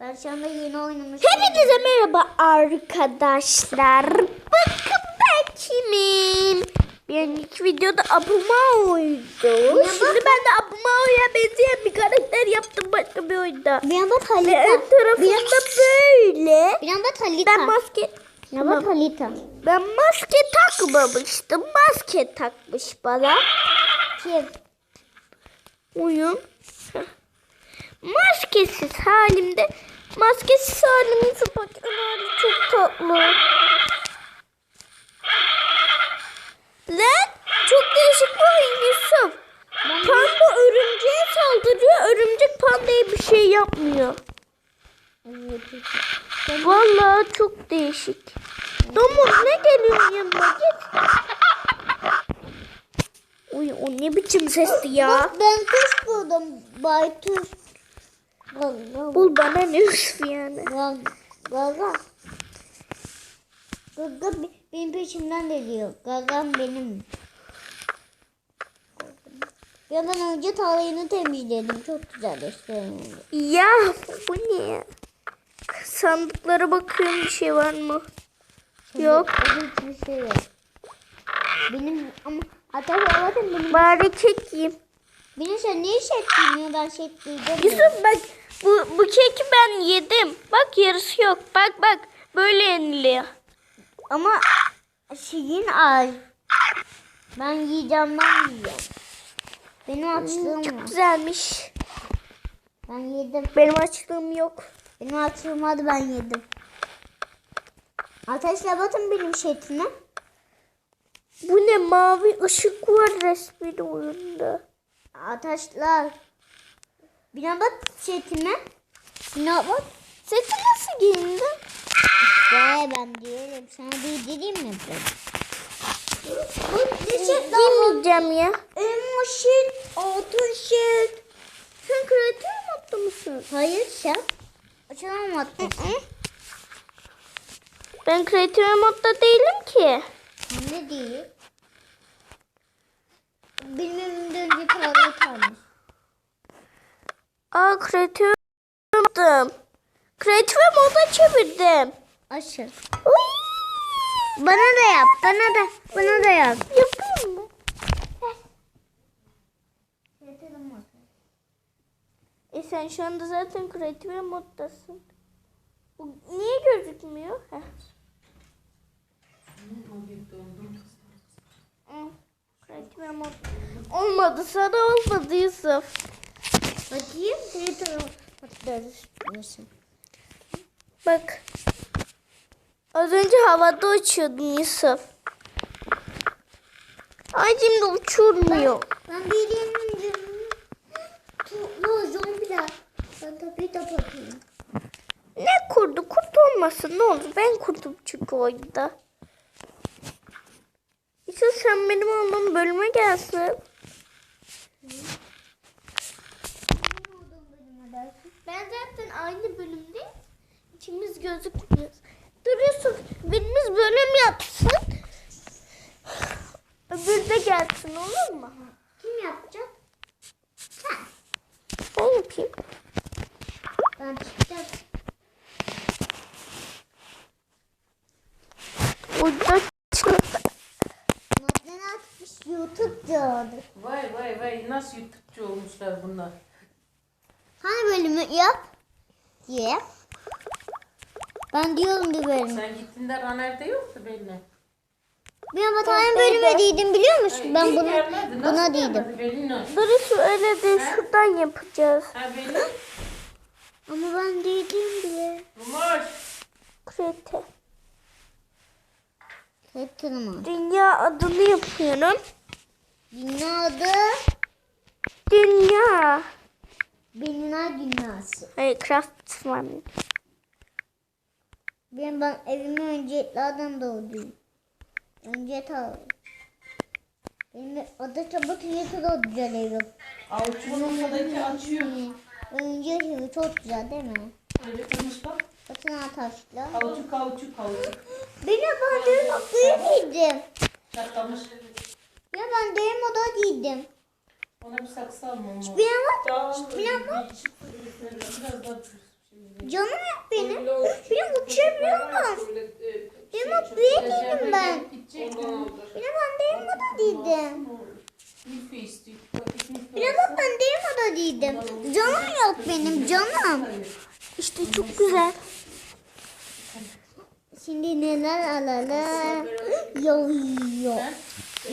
Ben şu anda yeni oynamış. Hepinize merhaba arkadaşlar. Bakın ben kimim? Bir önceki videoda Abumao'ydu. Şimdi ben de Abumao'ya benzeyen bir karakter yaptım başka bir oyunda. Bir anda Ve Talita. ön tarafında böyle. Bir anda Talita. Ben maske Bir anda Talita. ben maske takmamıştım. Maske takmış bana. Kim? Oyun. Maskesiz halimde maskesiz halimin Spiderman hali çok tatlı. Lan çok değişik bir oyun Yusuf. Panda örümceğe saldırıyor. Örümcek pandaya bir şey yapmıyor. Vallahi çok değişik. Domuz ne geliyor yanıma git. Uy o ne biçim sesti ya. Bak ben kuş buldum. Baytuş. Bul bana ne Yusuf yani. Gaga. Gaga. Gaga be- benim peşimden geliyor. Gagam benim. Ya ben önce tarlayını temizledim. Çok güzelleştirdim. Ya bu ne? Sandıklara bakıyorum bir şey var mı? Yok. Orada hiçbir şey yok. Benim ama hatta bakın benim. Bari kek yiyeyim. Benim sen niye ettin ya ben ettim. Yusuf bak bu, bu keki ben yedim. Bak yarısı yok. Bak bak böyle yeniliyor. Ama şeyin az. Ben yiyeceğim ben yiyeceğim. Benim açlığım Çok var. güzelmiş. Ben yedim. Benim açlığım yok. Benim açlığım vardı ben yedim. Arkadaşlar bakın benim şeklime. Bu ne mavi ışık var resmi oyunda. Arkadaşlar. Bir bak şeklime. Bir bak. Sesi nasıl giyindin? Ve ben diyorum sana bildireyim mi? Bu şey Giymeyeceğim ya. Elma şil, altın şil. Sen kreatif modda mısın? Hayır sen. Açılamadı. Ben kreatif modda değilim ki. Ne değil? Benim önümde önce parayı kalmış. Aa kreatif modum. Kreatif moda çevirdim. Aşır. Bana da yap, bana da, bana da yap. yapayım mı? E sen şu anda zaten kreatif moddasın. Bu niye gözükmüyor? Heh. Kreatif mod. Olmadı sana olmadı Yusuf. Bakayım. Bak. Az önce havada uçuyordun Yusuf. Ay şimdi uçurmuyor. Ben bildiğim Toplu zombiler. Ben tabii de bakayım. Ne kurdu? Kurt olmasın ne olur. Ben kurdum çünkü oyunda. Yusuf sen benim olmam bölüme gelsin. Ben zaten aynı bölümde ikimiz gözükmüyoruz. Dur Yusuf birimiz bölüm yapsın. Öbürü de gelsin olur mu? Kim yapacak? Sen. Ben yapayım. Ben çıkacağım. Orada Madden atmış YouTube diyordu. Vay vay vay nasıl YouTube'cu olmuşlar bunlar. Hani bölümü yap? Diye. Ben diyorum bir bölümü. Sen gittiğinde Raner'de yoktu belli. Bir ama tane bölüme değdim biliyor musun? Ben bunu gelmedi. buna Nasıl değdim. Yusuf öyle değil şuradan yapacağız. Ha belli. Ama ben değdim bile. Rumoş. Krete. Hepsini Dünya adını yapıyorum. Dünyada Dünya. Dünya dünyası. Hayır craft var. Ben, ben evime önceliklerden doğdum. Önce tabii. Benim adı çabuk yıkı da güzel evim. Avuçluğun ortadaki açıyor. Önce evi çok güzel değil mi? Öyle kırmış bak. Bakın taşla. Kauçuk kauçuk kauçuk. Benim ben derin odaya giydim. Çatlamış. Ya ben derin odaya giydim. Ona bir saksı almam lazım. Bir ama bir ama Biraz daha Canım yok benim. Benim uçabiliyorum. Benim atlayabilirim ben. Gidecek. Benim annem da değildim. Benim alsa- annem da değildim. Canım yok benim canım. İşte çok güzel. Şimdi neler alalım? Yo yo.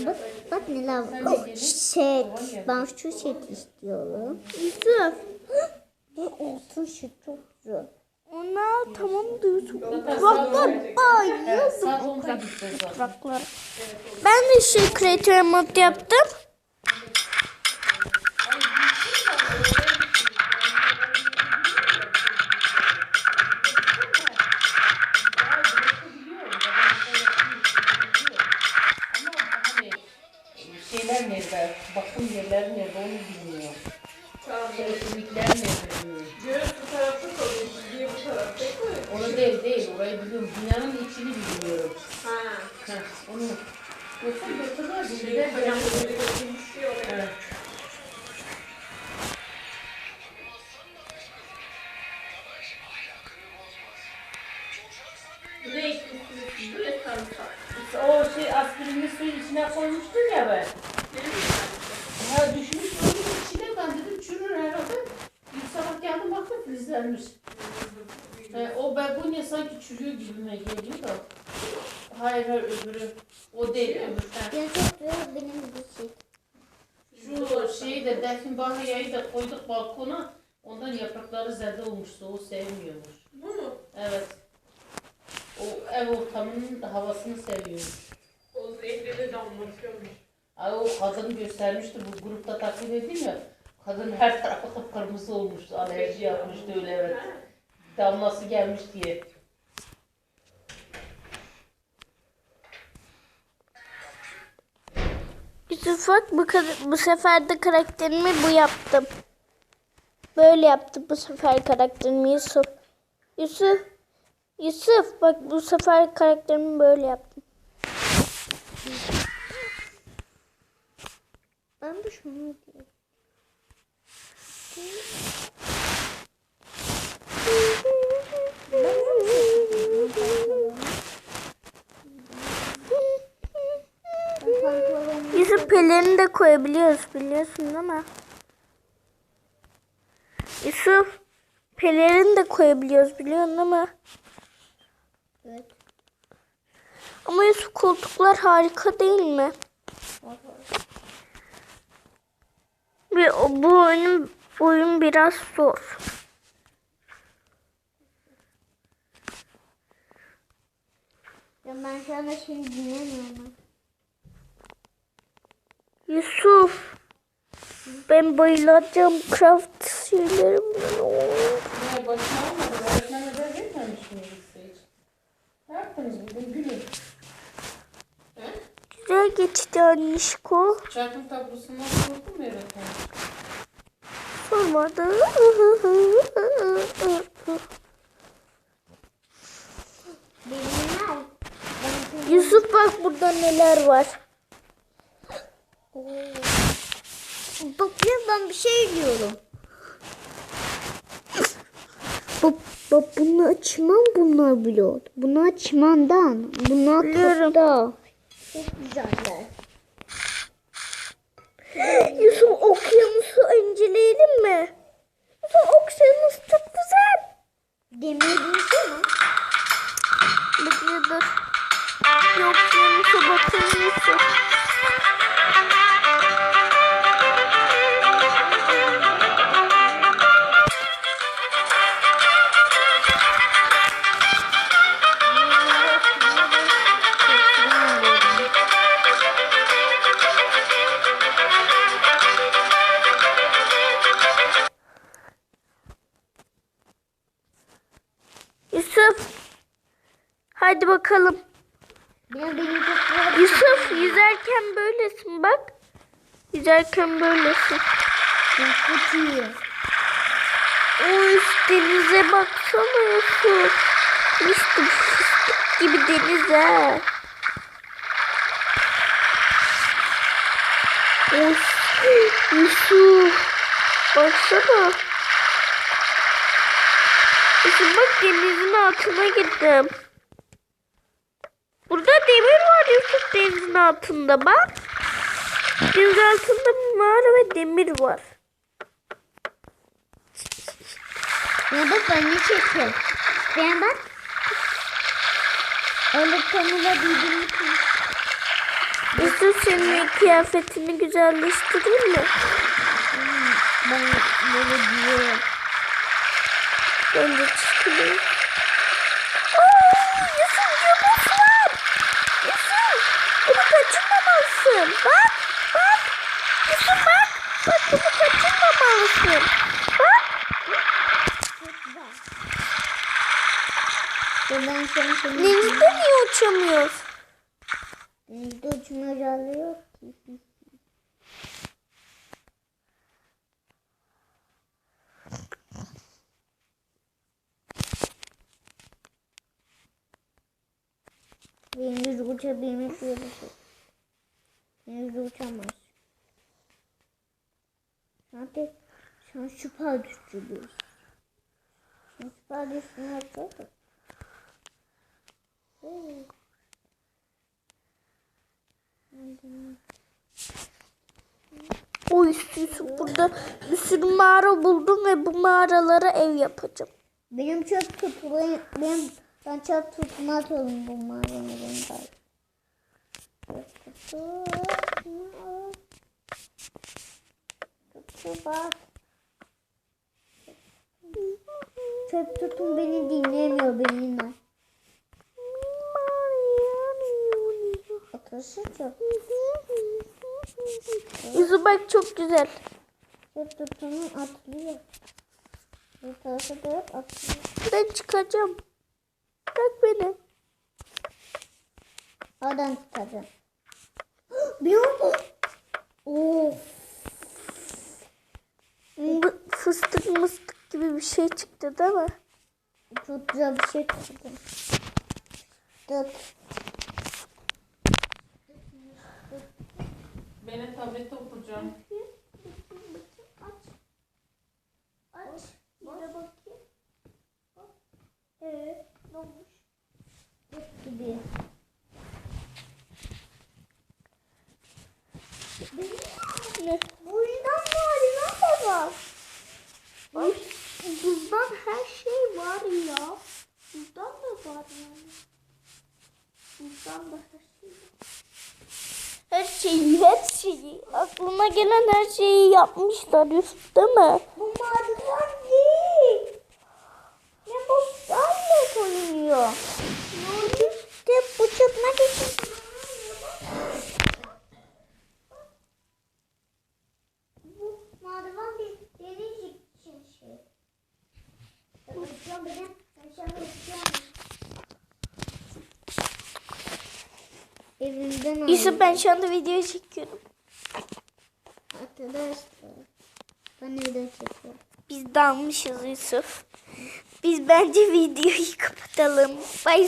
Bak, bak neler var. Set. Ben şu set istiyorum. Yusuf. Bu olsun şu çok güzel. Ona tamam bak saat- bayıldım. Saat 10'da gideceğiz zaten. Topraklar. Ben de şey creator mod yaptım. Bilmiyor. Elektrikler nerede bilmiyor. Göğüs bu tarafta kalıyor, diye bu tarafta mi? Onu değil değil orayı biliyorum. Binanın içini bilmiyorum. Ha. Heh, onu. Yoksa. Şey, Gider hocam böyle götürmüş diyor oraya. Evet. O şey aspirini suyun içine koymuştum ya ben. Ha düşmüş onun içine ben dedim çürür herhalde. Bir sabah geldim baktım filizlenmiş. He, o begonya sanki çürüyor gibime geliyor da. Hayır hayır öbürü. O değil öbür. He. Ben çok güzel benim bir şey. Şu şeyi de Delfin Bahya'yı da koyduk balkona. Ondan yaprakları zerde olmuştu. O sevmiyormuş. Bu mu? Evet. O ev ortamının da havasını seviyormuş. O zehirli damlatıyormuş. Ay o kadın göstermişti bu grupta takip edeyim ya. Kadın her tarafı kıpkırmızı olmuştu. Alerji yapmıştı öyle evet. Damlası gelmiş diye. Yusuf bak bu, bu sefer de karakterimi bu yaptım. Böyle yaptım bu sefer karakterimi Yusuf. Yusuf. Yusuf bak bu sefer karakterimi böyle yaptım. Ben de şunu diyeyim. Yusuf pelerini de koyabiliyoruz biliyorsun değil mi? Yusuf pelerini de koyabiliyoruz biliyorsun mi? Evet. Ama Yusuf koltuklar harika değil mi? Ve bu oyun, oyun biraz zor. Ya ben sana şimdi dinlemiyorum. Yusuf. Ben bayılacağım craft şeylerimden. Ne başına olmadı. Öğretmen haber vermemiş mi hiç? Ne yaptınız bugün gülün? Güzel geçti Anişko. Çarpım tablosundan sordum mu öğretmen? Sormadı. Yusuf bak burada neler var. Bak ya ben bir şey diyorum. Bak, bak bunu açmam bunlar biliyor. Bunu açmandan. Biliyorum. kapta. Çok güzeller. Bakalım. Yusuf yüzerken böylesin bak. Yüzerken böylesin. Çok. O üst denize baksana Yusuf. İşte fıstık gibi deniz ha. Of, Yusuf. Baksana. Yusuf bak denizin altına gittim. Burada demir var Yusuf denizin altında bak. Deniz altında mağara ve demir var. Ya bak ben ne çekiyorum. Ben bak. Öyle kanıla bildiğimi Yusuf senin kıyafetini güzelleştireyim mi? Ben böyle diyorum. Ben de çıkayım. Aa, Yusuf yıldız var. Yusuf bunu kaçırmamalısın. Bak bak. Yusuf bak. Bak bunu kaçırmamalısın. Bak. Ya ben sana seni Denizde niye uçamıyoruz? denizde uçma özelliği yok ki. Deniz uçabilmek diye bir şey. Deniz uçamaz. Hadi an süper düşürüyoruz. Şu an süper yapacağız. Oo. O Yusuf burada bir sürü mağara buldum ve bu mağaralara ev yapacağım. Benim çok tutmayı, benim ben çok tutmaz oğlum bu var. Tuttu bak. Çöp tutun beni dinlemiyor benimle. Otursun çöp. Yusuf bak çok güzel. Tutunu atlıyor. Bu tarafa doğru atlıyor. Ben çıkacağım. Bırak beni. Oradan tutacağım. Bir oldu. Of. Fıstık mıstık gibi bir şey çıktı değil mi? Çok güzel bir şey tuttum. Tut. Ben tablette okuyacağım. Aç. Aç. Bir de bakayım. Evet. Ne olmuş? Gibi. Buzdan var ya. Bak, her şey var ya. Buzdan da var yani. Buzdan da her şey var. Her şeyi, her şeyi. Aklına gelen her şeyi yapmışlar Yusuf değil mi? Bu maden değil. Ne buzdan koyuyor? Ne? İşte bu çöpme geçin. Bu maden değil. Deniz için şey. Bakacağım benim. Aşağı bakacağım. Evimden Yusuf ben şu anda video çekiyorum. Arkadaşlar. Ben evden çekiyorum. Biz dalmışız Yusuf. Biz bence videoyu kapatalım. Bye.